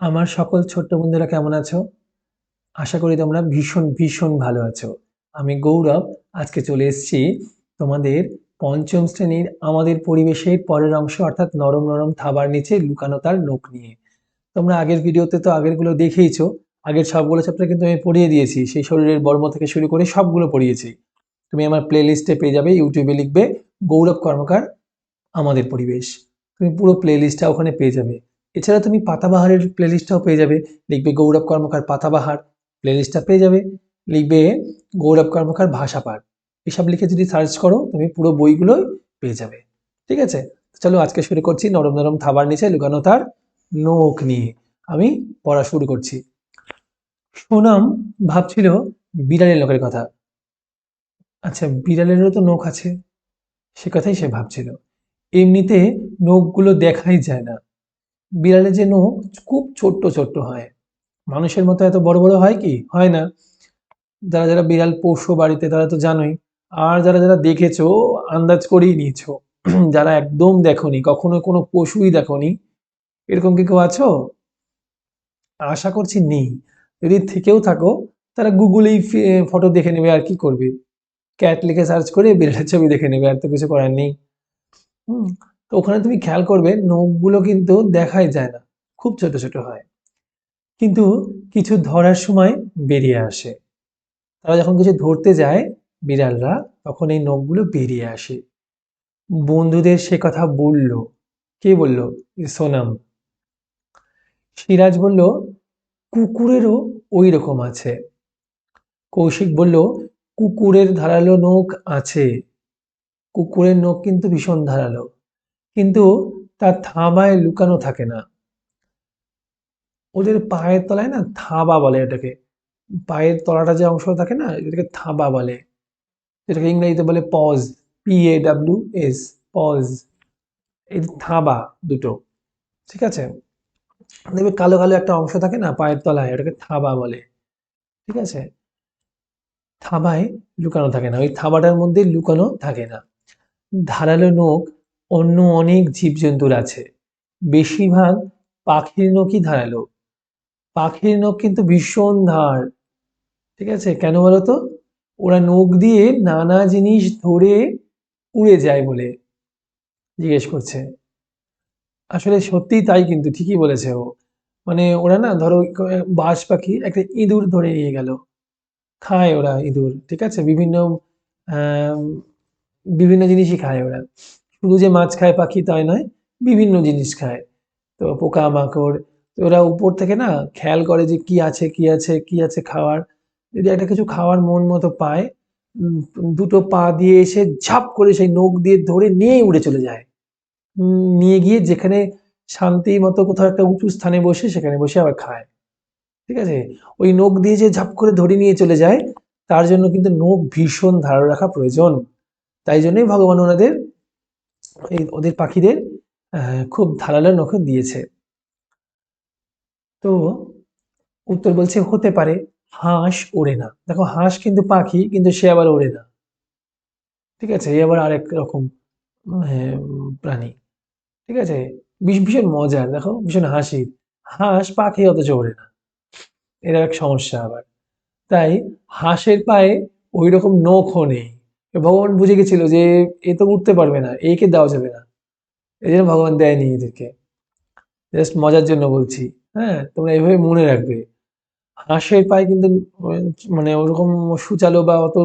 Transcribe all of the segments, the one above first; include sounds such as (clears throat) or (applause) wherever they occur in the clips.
আমার সকল ছোট্ট বন্ধুরা কেমন আছো? আশা করি তোমরা ভীষণ ভীষণ ভালো আছো। আমি গৌরব, আজকে চলে এসেছি তোমাদের পঞ্চম শ্রেণির আমাদের পরিবেশের পরের অংশ, অর্থাৎ নরম নরম থাবার নিচে লুকানো তার নোখ নিয়ে। তোমরা আগের ভিডিওতে তো আগেরগুলো দেখেইছো, আগের সবগুলো চ্যাপ্টার কিন্তু আমি পড়িয়ে দিয়েছি, সেই শরীরের বর্ম থেকে শুরু করে সবগুলো পড়িয়েছি। তুমি আমার প্লে লিস্টে পেয়ে যাবে ইউটিউবে লিখবে, গৌরব কর্মকার, আমাদের পরিবেশ। তুমি পুরো প্লে লিস্টটা ওখানে পেয়ে যাবে। এছাড়া তুমি পাতাবাহারের প্লেলিস্টটাও পেয়ে যাবে। লিখবে গৌরব কর্মকার পাতাবাহার প্লেলিস্টটা পেয়ে যাবে। লিখবে গৌরব কর্মকার ভাষাপাঠ এসব লিখে যদি সার্চ করো, তুমি পুরো বইগুলোই পেয়ে যাবে। ঠিক আছে? চলো আজকে শুরু করছি নরম নরম থাবার নিচে লুকানো তার নখ নিয়ে। আমি পড়া শুরু করছি। সোনাম ভাবছিল বিড়ালের লোকের কথা। আচ্ছা বিড়ালেরও তো নখ আছে। সে কথাই সে ভাবছিল। এমনিতে নখগুলো দেখাই যায় না। বিড়ালের যে নখ খুব ছোট্ট ছোট্ট হয়। মানুষের মতো এত বড় বড় হয় কি? হয় না। যারা যারা বিড়াল পোষো বাড়িতে তারা তো জানোই। আর যারা যারা দেখেছ, আন্দাজ করেই নিয়েছো। (clears throat) যারা একদম দেখোনি, কখনো কোনো পশুই দেখোনি, এরকম কি কেউ আছো? আশা করছি নেই। যদি থেকেও থাকো, তারা গুগলেই ফটো দেখে নেবে আর কি করবে। ক্যাট লিখে সার্চ করে বিড়ালের ছবি দেখে নেবে, আর তো কিছু করার নেই। হুম। ওখানে তুমি খেয়াল করবে নখগুলো কিন্তু দেখাই যায় না। খুব ছোট ছোট হয়। কিন্তু কিছু ধরার সময় বেরিয়ে আসে। তারা যখন কিছু ধরতে যায় বিড়ালরা, তখন এই নখগুলো বেরিয়ে আসে। বন্ধুদের সে কথা বলল। কে বলল? সোনাম। সিরাজ বলল, কুকুরেরও ওই রকম আছে। কৌশিক বলল, কুকুরের ধারালো নখ আছে। কুকুরের নখ কিন্তু ভীষণ ধারালো। কিন্তু তার থাবায় লুকানো থাকে না। ওদের পায়ের তলায় না থাবা বলে এটাকে। পায়ের তলাটা যে অংশ থাকে না, এটাকে থাবা বলে। যেটাকে ইংরেজিতে বলে paws P A W S paws এই থাবা দুটো, ঠিক আছে? দেখবে কালো কালো একটা অংশ থাকে না পায়ের তলায় ওটাকে থাবা বলে, ঠিক আছে? থাবায় লুকানো থাকে না, ওই থাবাটার মধ্যে লুকানো থাকে না। ধারালো নখ অন্য অনেক জীবজন্তুর আছে। বেশিরভাগ পাখির নখই ধারালো। পাখির নখ কিন্তু ভীষণ ধার, ঠিক আছে? কেন বলো তো ওরা নখ দিয়ে নানা জিনিস ধরে উড়ে যায় বলে জিজ্ঞেস করছে। আসলে সত্যিই তাই কিন্তু, ঠিকই বলেছে ও। মানে ওরা না, ধরো বাস পাখি একটা ইঁদুর ধরে নিয়ে গেল। খায় ওরা ইঁদুর, ঠিক আছে? বিভিন্ন বিভিন্ন জিনিসই খায় ওরা। শুধু যে মাছ খায় পাখি তাই নয়, বিভিন্ন জিনিস খায়। তো পোকা মাকড় তো ওরা উপর থেকে না খেয়াল করে যে কি আছে কি আছে কি আছে খাওয়ার। যদি একটা কিছু খাওয়ার মন মতো পায় দুটো পা দিয়ে এসে ঝাপ করে সেই নখ দিয়ে ধরে নিয়ে উড়ে চলে যায়। নিয়ে গিয়ে যেখানে শান্তি মতো কোথাও একটা উঁচু স্থানে বসে, সেখানে বসে আবার খায়। ঠিক আছে? ওই নখ দিয়ে যে ঝাপ করে ধরে নিয়ে চলে যায়, তার জন্য কিন্তু নখ ভীষণ ধারণ রাখা প্রয়োজন। তাই জন্যই ভগবান ওনাদের এই ওদের পাখিদের খুব ধারালো নখ দিয়েছে। তো উত্তর বলছে, হতে পারে, হাঁস ওড়ে না। দেখো, হাঁস কিন্তু পাখি, কিন্তু সে আবার ওড়ে না। ঠিক আছে, এ আবার আরেক রকম প্রাণী। ঠিক আছে ভীষণ মজার, দেখো, ভীষণ হাসির হাঁস পাখি অথচ ওড়ে না। এর এক সমস্যা আবার। তাই হাঁসের পায়ে ওই রকম নখও নেই। ভগবান বুঝে গেছিল যে এ তো উঠতে পারবে না, একে দেওয়া যাবে না। এই জন্য ভগবান দেয়নি এদেরকে। জাস্ট মজার জন্য বলছি হ্যাঁ তোমরা এইভাবে মনে রাখবে। হাঁসের পায়ে কিন্তু মানে ওরকম সুচালো বা অত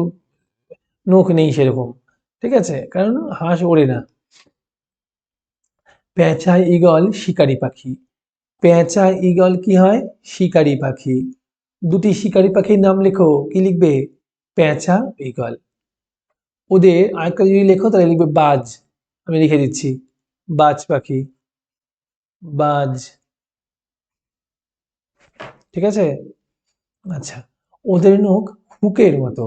নখ নেই সেরকম, ঠিক আছে? কারণ হাঁস ওড়ে না। পেঁচা, ইগল, শিকারি পাখি। পেঁচা, ইগল কি হয়? শিকারি পাখি। দুটি শিকারি পাখির নাম লেখো, কি লিখবে? পেঁচা, ইগল। ওদের আরেকটা যদি লেখো, তাহলে লিখবে বাজ। আমি লিখে দিচ্ছি। বাজ পাখি। বাজ। ঠিক আছে? আচ্ছা। ওদের নখ হুকের মতো।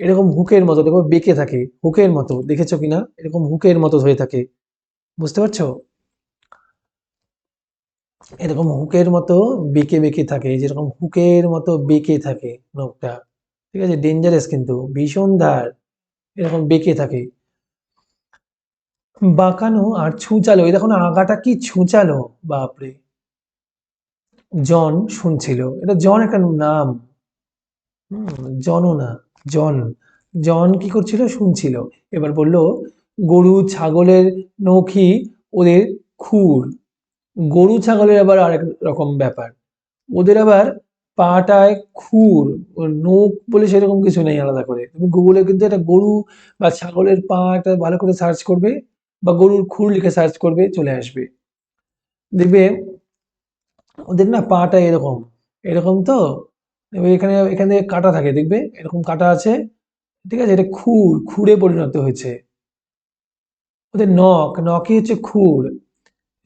এরকম হুকের মতো, দেখো, বেঁকে থাকে। হুকের মতো। দেখেছ কিনা এরকম হুকের মতো হয়ে থাকে। বুঝতে পারছ? এরকম হুকের মতো বেঁকে বেঁকে থাকে। যেরকম হুকের মতো বেঁকে থাকে নখটা। ঠিক আছে? ডেঞ্জারাস কিন্তু। ভীষণ ধার এরকম বেঁকে থাকে। বাঁকানো আর ছুঁচালো, এই দেখো না আগাটা কি ছুঁচালো, বাপরে। জন শুনছিল, এটা জন একটা নাম। হুম, জনও না, জন। জন কি করছিল? শুনছিল। এবার বলল, গরু ছাগলের নখি ওদের খুর। গরু ছাগলের আবার আরেক রকম ব্যাপার। ওদের আবার পাটায় খুর নখ বলে সেরকম কিছু নেই আলাদা করে। তুমি গুগলে কিন্তু একটা গরু বা ছাগলের পা একটা ভালো করে সার্চ করবে বা গরুর খুর লিখে সার্চ করবে, চলে আসবে। দেখবে ওদের না পাটা এরকম। এরকম তো এখানে এখানে কাটা থাকে, দেখবে? এরকম কাটা আছে, ঠিক আছে? এটা খুর, খুরে পরিণত হয়েছে। ওদের নখ, নখই হচ্ছে খুর।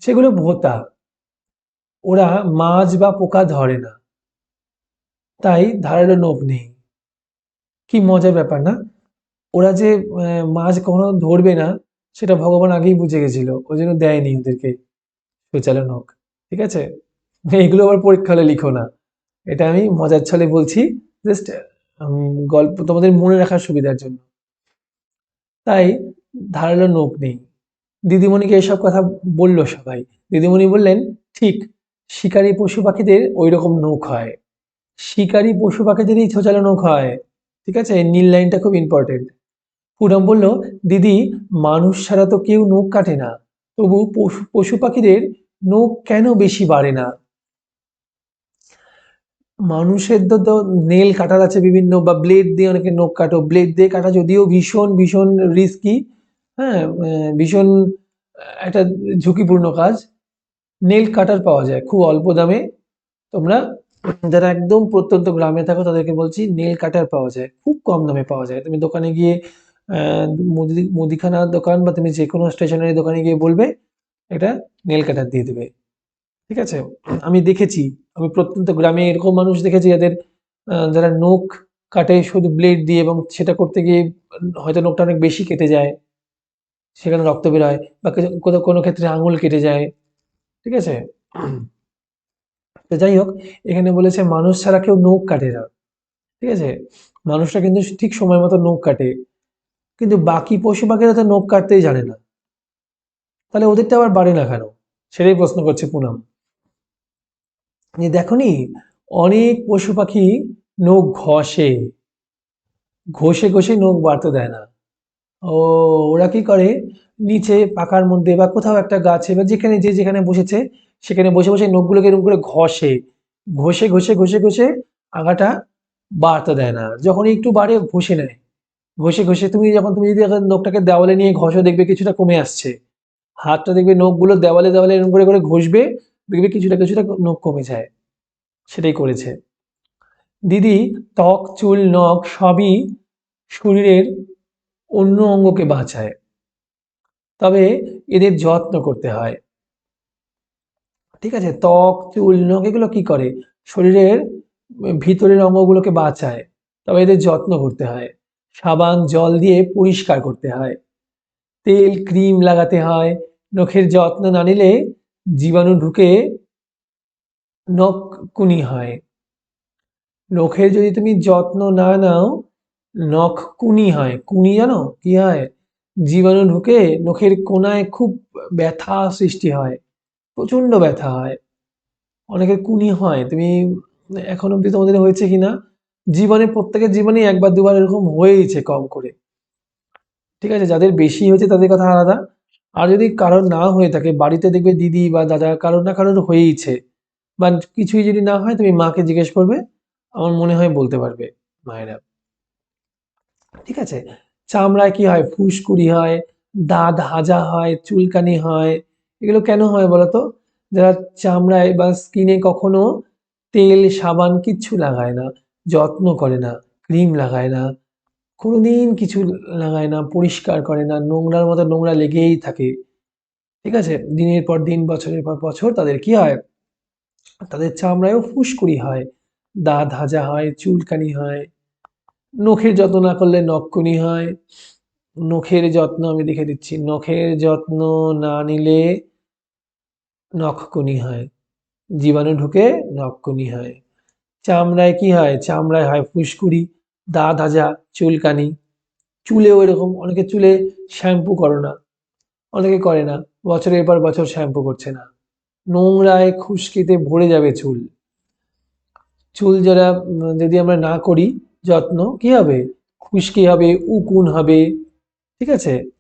সেগুলো ভোতা। ওরা মাছ বা পোকা ধরে না। তাই ধারালো নখ নেই। কি মজার ব্যাপার না? ওরা যে মাছ কখনো ধরবে না, সেটা ভগবান আগেই বুঝে গেছিল, ওই জন্য দেয়নি ওদেরকে সূচালো নখ। ঠিক আছে? এগুলো আবার পরীক্ষা হলে লিখো না। এটা আমি মজার ছলে বলছি জাস্ট গল্প, তোমাদের মনে রাখার সুবিধার জন্য। তাই ধারালো নখ নেই। দিদিমণিকে এসব কথা বলল সবাই। দিদিমণি বললেন, ঠিক, শিকারী পশু পাখিদের ওই রকম নখ হয়। শিকারী পশু পাখিদেরই ছোচালো নখ হয়। ঠিক আছে? নীল লাইনটা খুব ইম্পর্টেন্ট পুনম বলল, দিদি, মানুষ ছাড়া তো কেউ নখ কাটে না। তবু পশু পশু পাখিদের নখ কেন বেশি বাড়ে না? মানুষের তো তো নেল কাটার আছে বিভিন্ন, বা ব্লেড দিয়ে অনেকে নখ কাটো। ব্লেড দিয়ে কাটা যদিও ভীষণ ভীষণ রিস্কি হ্যাঁ ভীষণ একটা ঝুঁকিপূর্ণ কাজ। নেল কাটার পাওয়া যায়, খুব অল্প দামে। তোমরা যারা একদম প্রত্যন্ত গ্রামে থাকো, তাদেরকে বলছি নেল কাটার পাওয়া যায়, খুব কম দামে পাওয়া যায়। তুমি দোকানে গিয়ে মুদি মুদিখানার দোকান বা তুমি যে কোনো স্টেশনারি দোকানে গিয়ে বলবে, এটা নেল কাটার দিয়ে দেবে। ঠিক আছে? আমি দেখেছি, আমি প্রত্যন্ত গ্রামে এরকম মানুষ দেখেছি যাদের যারা নখ কাটে শুধু ব্লেড দিয়ে এবং সেটা করতে গিয়ে হয়তো নখটা অনেক বেশি কেটে যায়, সেখানে রক্ত বেরোয় বা কোথাও কোনো ক্ষেত্রে আঙুল কেটে যায়। ঠিক আছে? তো যাই হোক, এখানে বলেছে মানুষ ছাড়া কেউ নখ কাটে না। ঠিক আছে? মানুষরা কিন্তু ঠিক সময় মতো নখ কাটে। কিন্তু বাকি পশু পাখিরা তো নখ কাটতেই জানে না। তাহলে ওদেরটা আবার বাড়ে না কেন? সেটাই প্রশ্ন করছে পুনাম। যে দেখনি অনেক পশু পাখি নখ ঘষে। ঘষে ঘষে নখ বাড়তে দেয় না। ও, ওরা কি করে? নিচে পাকার মধ্যে বা কোথাও একটা গাছে বা যেখানে যে যেখানে বসেছে সেখানে বসে বসে নখগুলোকে এরকম করে ঘষে ঘষে ঘষে ঘষে ঘষে আগাটা বাড়তে দেয় না। যখন একটু বাড়ে, ঘষে নেয়। ঘষে ঘষে তুমি যখন তুমি যদি নখটাকে দেওয়ালে নিয়ে ঘষো, দেখবে কিছুটা কমে আসছে। হাতটা দেখবে নখগুলো দেওয়ালে দেওয়ালে এরকম করে করে ঘষবে, দেখবে কিছুটা কিছুটা নখ কমে যায়। সেটাই করেছে। দিদি, ত্বক, চুল, নখ সবই শরীরের অন্য অঙ্গকে বাঁচায়। তবে এদের যত্ন করতে হয়। ঠিক আছে? ত্বক, চুল, নখ, এগুলো কি করে? শরীরের ভিতরের অঙ্গগুলোকে বাঁচায়। তবে এদের যত্ন করতে হয়। সাবান, জল দিয়ে পরিষ্কার করতে হয়। তেল, ক্রিম লাগাতে হয়। নখের যত্ন না নিলে জীবাণু ঢুকে নখ কুনি হয়। নখের যদি তুমি যত্ন না নাও নখ কুনি হয়। কুনি জানো? কি হয়? জীবাণু ঢুকে নখের কোনায় খুব ব্যথা সৃষ্টি হয়। প্রচণ্ড ব্যথা হয়। অনেকের কুনি হয়। তুমি এখন অব্দি তোমাদের হয়েছে কিনা? জীবনে, প্রত্যেকের জীবনে একবার, দুবার এরকম হয়েইছে কম করে। ঠিক আছে, যাদের বেশি হয়েছে তাদের কথা আলাদা। আর যদি কারোর না হয়ে থাকে, বাড়িতে দেখবে দিদি বা দাদা কারোর না কারোর হয়েইছে। বা কিছুই যদি না হয়, তুমি মাকে জিজ্ঞেস করবে, আমার মনে হয় বলতে পারবে মায়েরা। ঠিক আছে? চামড়ায় কি হয়? ফুসকুড়ি হয়, দাঁত হাজা হয়, চুলকানি হয় এগুলো কেন হয় বলতো? যারা চামড়ায় বা স্কিনে কখনো তেল, সাবান কিচ্ছু লাগায় না, যত্ন করে না, ক্রিম লাগায় না, কোনোদিন কিছু লাগায় না, পরিষ্কার করে না, নোংরার মতো নোংরা লেগেই থাকে। ঠিক আছে? দিনের পর দিন, বছরের পর বছর তাদের কি হয়? তাদের চামড়ায়ও ফুসকুড়ি হয়, দাঁত হাজা হয়, চুলকানি হয়, নখের যত্ন না করলে নখকুনি হয়। নখের যত্ন আমি দেখে দিচ্ছি, নখের যত্ন না নিলে নখকুনি হয়। জীবাণু ঢুকে নখকুনি হয়। চামড়ায় কি হয়? চামড়ায় হয় ফুসকুড়ি, দা ধাজা, চুলকানি। চুলেও এরকম, অনেকে চুলে শ্যাম্পু করো না। অনেকে করে না। বছরের পর বছর শ্যাম্পু করছে না। নোংরায় খুশকিতে ভরে যাবে চুল। চুল যারা যদি আমরা না করি, যত্ন, কি হবে? খুশকি হবে, উকুন হবে। ঠিক আছে?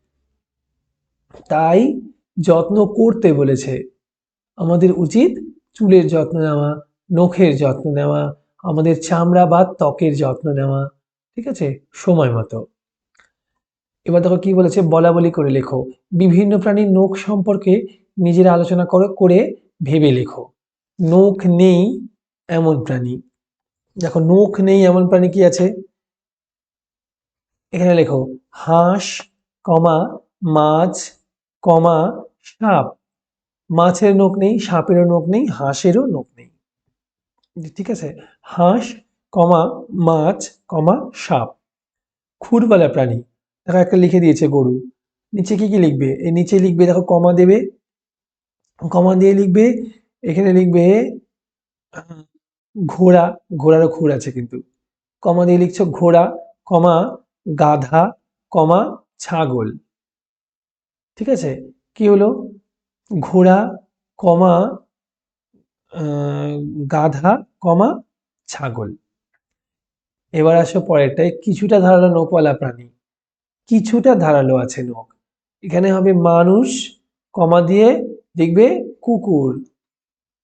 তাই যত্ন করতে বলেছে। আমাদের উচিত চুলের যত্ন নেওয়া, নখের যত্ন নেওয়া, আমাদের চামড়া বা ত্বকের যত্ন নেওয়া, ঠিক আছে? সময় মতো। এবার দেখো কি বলেছে? বলা বলি করে লেখো। বিভিন্ন প্রাণীর নখ সম্পর্কে নিজের আলোচনা করো, করে ভেবে লেখো। নখ নেই এমন প্রাণী। দেখো, নখ নেই এমন প্রাণী কি আছে? এখানে লেখো, হাঁস, কমা, মাছ, কমা, সাপ। মাছের নখ নেই, সাপেরও নখ নেই, হাঁসেরও নখ নেই। ঠিক আছে? হাঁস, কমা, মাছ, কমা, সাপ। খুরবালা প্রাণী। দেখো একটা লিখে দিয়েছে গরু। নিচে কি কি লিখবে? এই নিচে লিখবে, দেখো, কমা দেবে। কমা দিয়ে লিখবে, এখানে লিখবে, ঘোড়া। ঘোড়ারও খুর আছে কিন্তু। কমা দিয়ে লিখছো ঘোড়া, কমা, গাধা, কমা, ছাগল। ঠিক আছে? কি হলো? ঘোড়া, কমা গাধা, কমা, ছাগল। এবার আসো পরেরটায়। কিছুটা ধারালো নখওয়ালা প্রাণী। কিছুটা ধারালো আছে নখ। এখানে হবে মানুষ, কমা দিয়ে দেখবে কুকুর।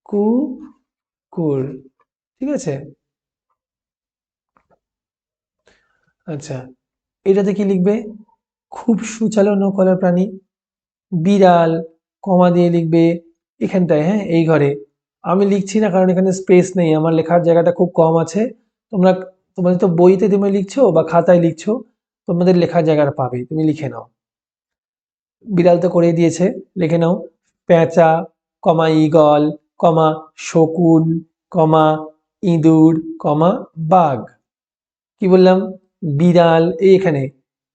কুকুর। ঠিক আছে? আচ্ছা এটাতে কি লিখবে? খুব সুচালো নকলা প্রাণী। বিড়াল কমা দিয়ে লিখবে এখানটায় হ্যাঁ এই ঘরে। আমি লিখছি না কারণ এখানে স্পেস নেই, আমার লেখার জায়গাটা খুব কম আছে। তোমরা তোমাদের তো বইতে তুমি লিখছো বা খাতায় লিখছো, তোমাদের লেখার জায়গাটা পাবে, তুমি লিখে নাও। বিড়াল তো করে দিয়েছে, লিখে নাও। পেঁচা কমা ঈগল, কমা শকুন, কমা ইঁদুর, কমা বাঘ। কি বললাম? বিড়াল এখানে।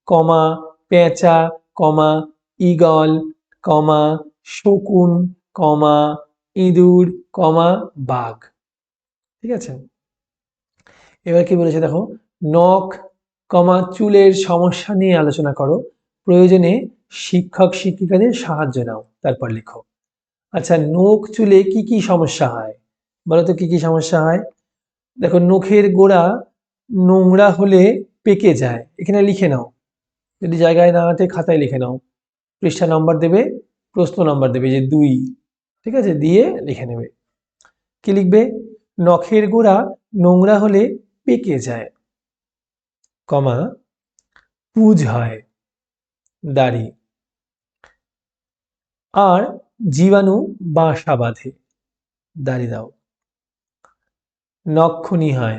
কমা পেঁচা কমা ঈগল, কমা শকুন, কমা, ইঁদুর, কমা, বাঘ। ঠিক আছে? এবার কি বলেছে দেখো? নখ, কমা, চুলের সমস্যা নিয়ে আলোচনা করো। প্রয়োজনে শিক্ষক, শিক্ষিকাদের সাহায্য নাও, তারপর লেখো। আচ্ছা নখ, চুলে কি কি সমস্যা হয়? বলো তো কি কি সমস্যা হয়? দেখো, নখের গোড়া নোংরা হলে পেকে যায়। এখানে লিখে নাও। যদি জায়গায় না আছে খাতায় লিখে নাও। পৃষ্ঠা নম্বর দেবে। প্রশ্ন নম্বর দেবে যে দুই, ঠিক আছে? দিয়ে লিখে নেবে। কি লিখবে? নখের গোড়া নোংরা হলে পেকে যায়, কমা, পুজ হয়, দাড়ি। আর জীবাণু বাসা বাঁধে, দাড়ি দাও। নক্ষুনি হয়,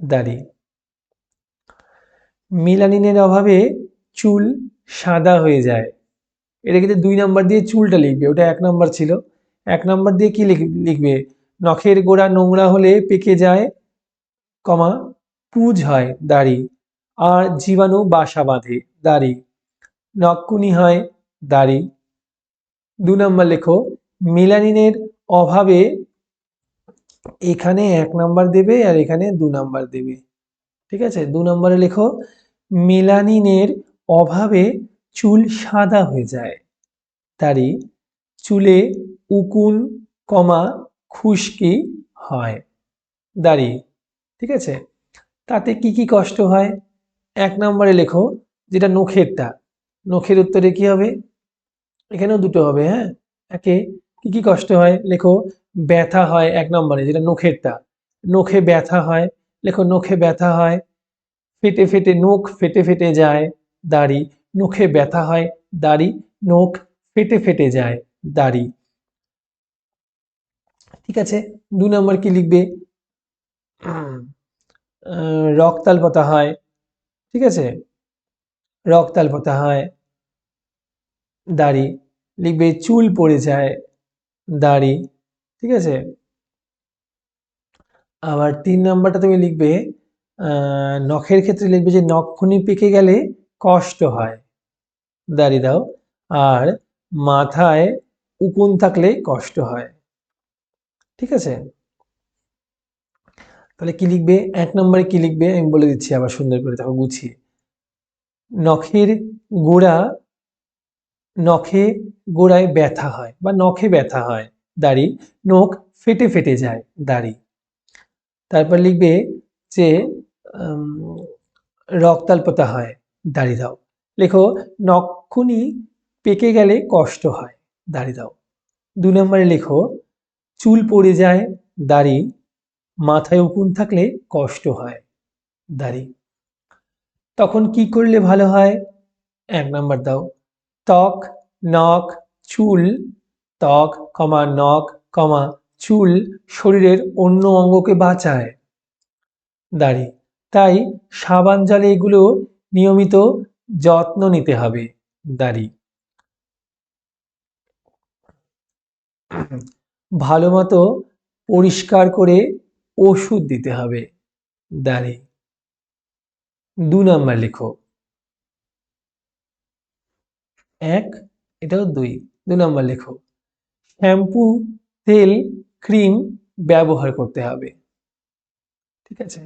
দাড়ি। মিলানিনের অভাবে চুল সাদা হয়ে যায় এটা কিন্তু দুই নাম্বার দিয়ে চুলটা লিখবে, ওটা এক নাম্বার ছিল। এক নাম্বার দিয়ে কি লিখ- লিখবে? নখের গোড়া নোংরা হলে পেকে যায়, কমা, পুজ হয় দাড়ি, আর জীবাণু বাসা বাঁধে দাড়ি। নকুনি হয় দাড়ি। দু নম্বর লেখো, মিলানিনের অভাবে এখানে এক নাম্বার দেবে আর এখানে দু নাম্বার দেবে। ঠিক আছে? দু নম্বরে লেখো, মেলানিনের অভাবে চুল সাদা হয়ে যায়। দাড়ি চুলে উকুন, কমা, খুশকি হয়। দাড়ি ঠিক আছে? তাতে কি কি কষ্ট হয়? এক নম্বরে লেখো যেটা নখেরটা। নখের উত্তরে কি হবে? এখানেও দুটো হবে হ্যাঁ? একে কি কি কষ্ট হয়? লেখো ব্যথা হয় এক নম্বরে, যেটা নখেরটা। নখে ব্যথা হয়, লেখো নখে ব্যথা হয়, ফেটে ফেটে নখ ফেটে ফেটে যায় দাড়ি নখে ব্যথা হয় দাড়ি নখ ফেটে ফেটে যায় দাড়ি। ঠিক আছে দু নম্বর কি লিখবে? আহ, রক্তাল্পতা হয় ঠিক আছে? রক্তাল রক্তাল্পতা হয় দাড়ি। লিখবে চুল পড়ে যায় দাড়ি। ঠিক আছে? আবার তিন নাম্বারটা তুমি লিখবে নখের ক্ষেত্রে লিখবে যে নখখনি পেকে গেলে কষ্ট হয়। দাড়ি দাও। আর মাথায় উকুন থাকলে কষ্ট হয়। ঠিক আছে? তাহলে কি লিখবে? এক নম্বরে কি লিখবে? আমি বলে দিচ্ছি, আবার সুন্দর করে দেখো, গুছিয়ে। নখের গোড়া, নখে গোড়ায় ব্যথা হয় বা নখে ব্যথা হয়, দাড়ি, নখ ফেটে ফেটে যায়, দাড়ি। তারপর লিখবে যে রক্তাল্পতা হয়, দাড়ি দাও। লেখো নক্ষুনি পেকে গেলে কষ্ট হয়। দাড়ি দাও। দু নম্বরে লেখো, চুল পড়ে যায় দাড়ি, মাথায় উকুন থাকলে কষ্ট হয় দাড়ি। তখন কি করলে ভালো হয়? এক নম্বর দাও, ত্বক, নখ, চুল, ত্বক, কমা, নখ, কমা, চুল শরীরের অন্য অঙ্গকে বাঁচায় দাড়ি। তাই সাবান জলে এগুলো নিয়মিত যত্ন নিতে হবে। দাড়ি। ভালো মতো পরিষ্কার করে ওষুধ দিতে হবে দাড়ি। দু নাম্বার লেখো। এক, এটাও দুই, দু নাম্বার লেখো। শ্যাম্পু, তেল, ক্রিম ব্যবহার করতে হবে। ঠিক আছে?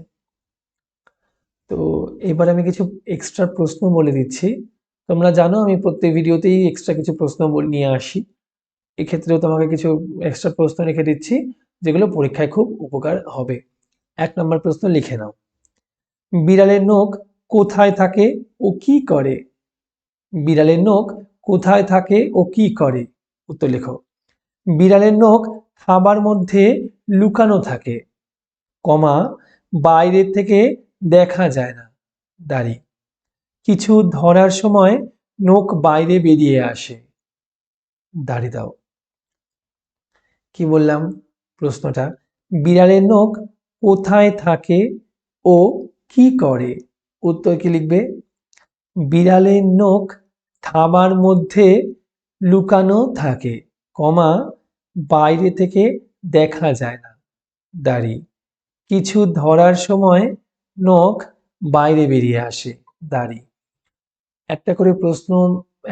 তো এবার আমি কিছু এক্সট্রা প্রশ্ন বলে দিচ্ছি। তোমরা জানো, আমি প্রত্যেক ভিডিওতেই এক্সট্রা কিছু প্রশ্ন নিয়ে আসি। এক্ষেত্রেও তোমাকে কিছু এক্সট্রা প্রশ্ন রেখে দিচ্ছি, যেগুলো পরীক্ষায় খুব উপকার হবে। এক নম্বর প্রশ্ন লিখে নাও। বিড়ালের নখ কোথায় থাকে ও কি করে? বিড়ালের নখ কোথায় থাকে ও কি করে? উত্তর লেখো। বিড়ালের নখ খাবার মধ্যে লুকানো থাকে, কমা, বাইরের থেকে দেখা যায় না। দাড়ি। কিছু ধরার সময় নখ বাইরে বেরিয়ে আসে। দাড়ি দাও। কি বললাম প্রশ্নটা? বিড়ালের নখ কোথায় থাকে ও কি করে? উত্তর কি লিখবে? বিড়ালের নখ থাবার মধ্যে লুকানো থাকে, কমা বাইরে থেকে দেখা যায় না। দাড়ি। কিছু ধরার সময় নখ বাইরে বেরিয়ে আসে। দাড়ি। একটা করে প্রশ্ন,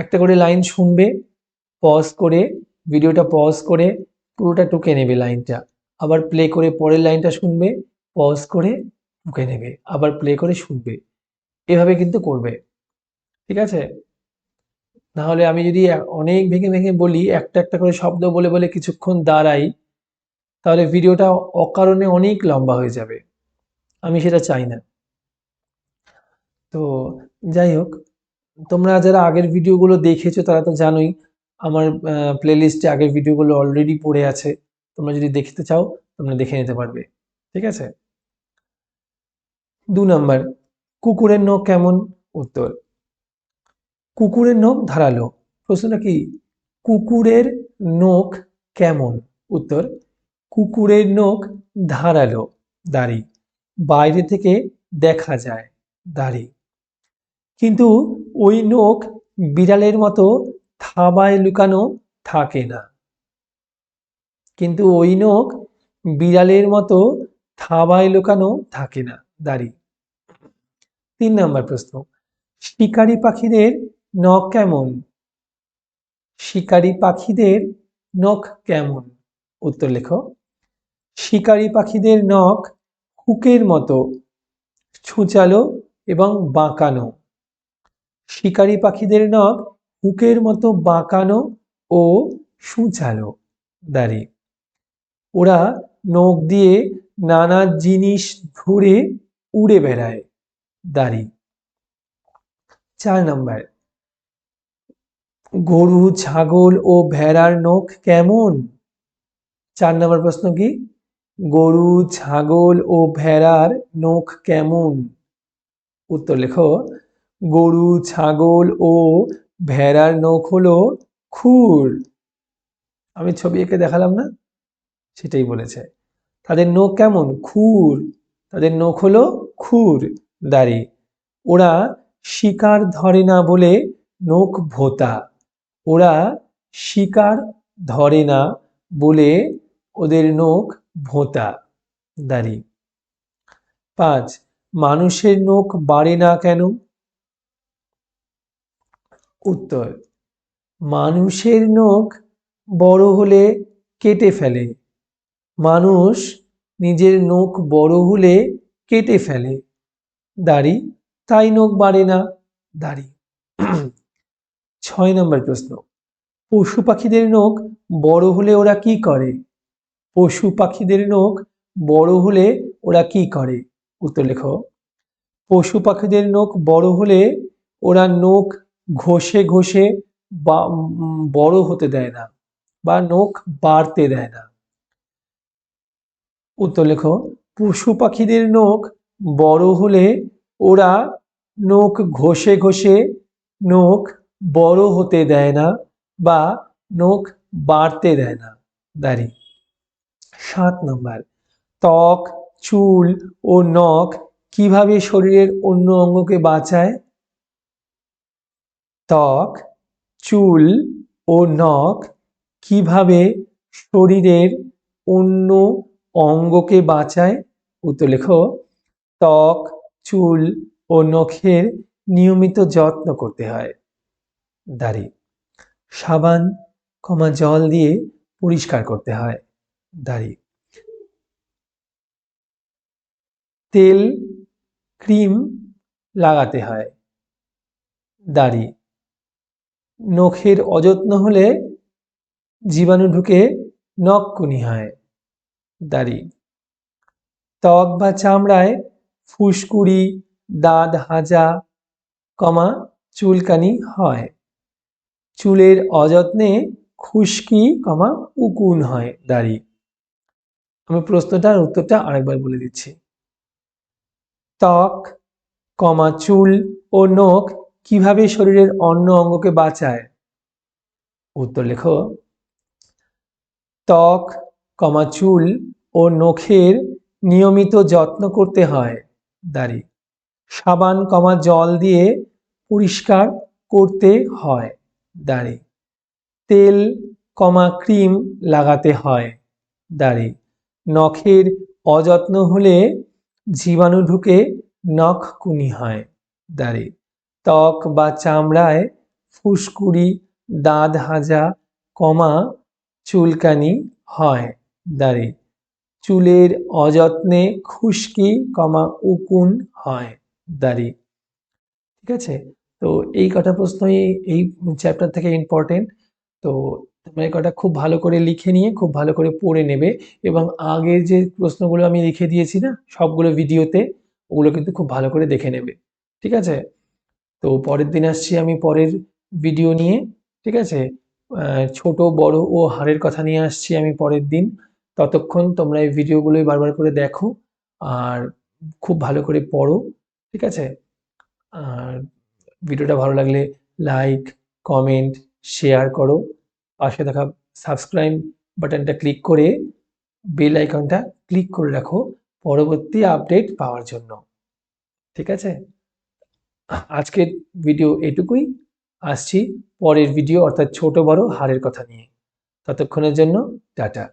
একটা করে লাইন শুনবে পজ করে ভিডিওটা পজ করে, পুরোটা টুকে নেবে লাইনটা আবার প্লে করে পরের লাইনটা শুনবে পজ করে টুকে নেবে, আবার প্লে করে শুনবে। এভাবে কিন্তু করবে। ঠিক আছে? নাহলে আমি যদি অনেক ভেঙে ভেঙে বলি, একটা একটা করে শব্দ বলে বলে কিছুক্ষণ দাঁড়াই, তাহলে ভিডিওটা অকারণে অনেক লম্বা হয়ে যাবে। আমি সেটা চাই না। তো যাই হোক তোমরা যারা আগের ভিডিওগুলো দেখেছ, তারা তো জানোই আমার প্লেলিস্টে আগের ভিডিওগুলো অলরেডি পড়ে আছে। তোমরা যদি দেখতে চাও, তোমরা দেখে নিতে পারবে। ঠিক আছে? দু নম্বর কুকুরের নখ কেমন? উত্তর, কুকুরের নখ ধারালো। প্রশ্নটা কি? কুকুরের নখ কেমন? উত্তর, কুকুরের নখ ধারালো, দাড়ি। বাইরে থেকে দেখা যায় দাড়ি। কিন্তু ওই নখ বিড়ালের মতো থাবায় লুকানো থাকে না। কিন্তু ওই নখ বিড়ালের মতো থাবায় লুকানো থাকে না, দাড়ি। তিন নম্বর প্রশ্ন, শিকারি পাখিদের নখ কেমন? শিকারি পাখিদের নখ কেমন? উত্তর লেখো, শিকারি পাখিদের নখ হুকের মতো, ছুঁচালো এবং বাঁকানো। শিকারী পাখিদের নখ হুকের মতো বাঁকানো ও সূচালো দাঁড়ি। ওরা নখ দিয়ে নানা জিনিস ধরে উড়ে বেড়ায় দাড়ি। চার নম্বর, গরু, ছাগল ও ভেড়ার নখ কেমন? চার নম্বর প্রশ্ন কি? গরু, ছাগল ও ভেড়ার নখ কেমন? উত্তর লেখো গরু, ছাগল ও ভেড়ার নখ হলো খুর। আমি ছবি এঁকে দেখালাম না? সেটাই বলেছে। তাদের নখ কেমন? খুর। তাদের নখ হলো খুর, দাড়ি। ওরা শিকার ধরে না বলে নখ ভোতা। ওরা শিকার ধরে না বলে ওদের নখ ভোঁতা, দাড়ি। পাঁচ, মানুষের নখ বাড়ে না কেন? উত্তর, মানুষের নখ বড় হলে কেটে ফেলে। মানুষ নিজের নখ বড় হলে কেটে ফেলে। দাড়ি, তাই নখ বাড়ে না, দাড়ি। (clears throat) ছয় নম্বর প্রশ্ন, পশু পাখিদের নখ বড় হলে ওরা কি করে? পশু পাখিদের নখ বড় হলে ওরা কি করে? উত্তর লেখো, পশু পাখিদের নখ বড় হলে ওরা নখ ঘষে ঘষে বা বড় হতে দেয় না বা নখ বাড়তে দেয় না। উত্তর লেখো, পশু পাখিদের নখ বড় হলে ওরা নখ ঘষে ঘষে নখ বড় হতে দেয় না বা নখ বাড়তে দেয় না। দাঁড়ি। সাত নম্বর, ত্বক, চুল ও নখ কীভাবে শরীরের অন্য অঙ্গকে বাঁচায়? ত্বক, চুল ও নখ কীভাবে শরীরের অন্য অঙ্গকে বাঁচায়? উত্তর লেখো। ত্বক, চুল ও নখের নিয়মিত যত্ন করতে হয়। দাড়ি। সাবান, কমা জল দিয়ে পরিষ্কার করতে হয়। দাড়ি। তেল, ক্রিম লাগাতে হয়। দাড়ি। নখের অযত্ন হলে জীবাণু ঢুকে নখকুনি হয়। দাড়ি। ত্বক বা চামড়ায় ফুসকুড়ি, দাঁত হাজা, কমা চুলকানি হয়। চুলের অযত্নে খুশকি কমা উকুন হয় দাড়ি। আমি প্রশ্নটার উত্তরটা আরেকবার বলে দিচ্ছি। ত্বক, কমা চুল ও নখ কীভাবে শরীরের অন্য অঙ্গকে বাঁচায়? উত্তর লেখো। ত্বক, কমা চুল ও নখের নিয়মিত যত্ন করতে হয়। দাড়ি। সাবান, কমা জল দিয়ে পরিষ্কার করতে হয়। দাড়ি। তেল, কমা ক্রিম লাগাতে হয়। দাড়ি। নখের অযত্ন হলে জীবাণু ঢুকে নখ কুনি হয়। দাড়ি। ত্বক বা চামড়ায় ফুসকুড়ি, দাঁত হাজা, কমা, চুলকানি হয়। দাড়ি। চুলের অযত্নে খুশকি, কমা, উকুন হয়। দাড়ি। ঠিক আছে? তো এই কটা প্রশ্নই এই চ্যাপ্টার থেকে ইম্পর্টেন্ট তো তোমরা এই কটা খুব ভালো করে লিখে নিয়ে, খুব ভালো করে পড়ে নেবে এবং আগের যে প্রশ্নগুলো আমি লিখে দিয়েছি না, সবগুলো ভিডিওতে ওগুলো কিন্তু খুব ভালো করে দেখে নেবে। ঠিক আছে? তো পরের দিন আসছি আমি পরের ভিডিও নিয়ে, ঠিক আছে? ছোট, বড় ও হাড়ের কথা নিয়ে আসছি আমি পরের দিন। ততক্ষণ তোমরা এই ভিডিওগুলোই বারবার করে দেখো আর খুব ভালো করে পড়ো, ঠিক আছে? আর ভিডিওটা ভালো লাগলে লাইক কমেন্ট শেয়ার করো। পাশে থাকা সাবস্ক্রাইব বাটনটা ক্লিক করে বেল আইকনটা ক্লিক করে রাখো। পরবর্তী আপডেট পাওয়ার জন্য, ঠিক আছে? আজকের ভিডিও এটুকুই। আসছি পরের ভিডিও অর্থাৎ ছোট বড় হারের কথা নিয়ে। ততক্ষণের জন্য, টাটা।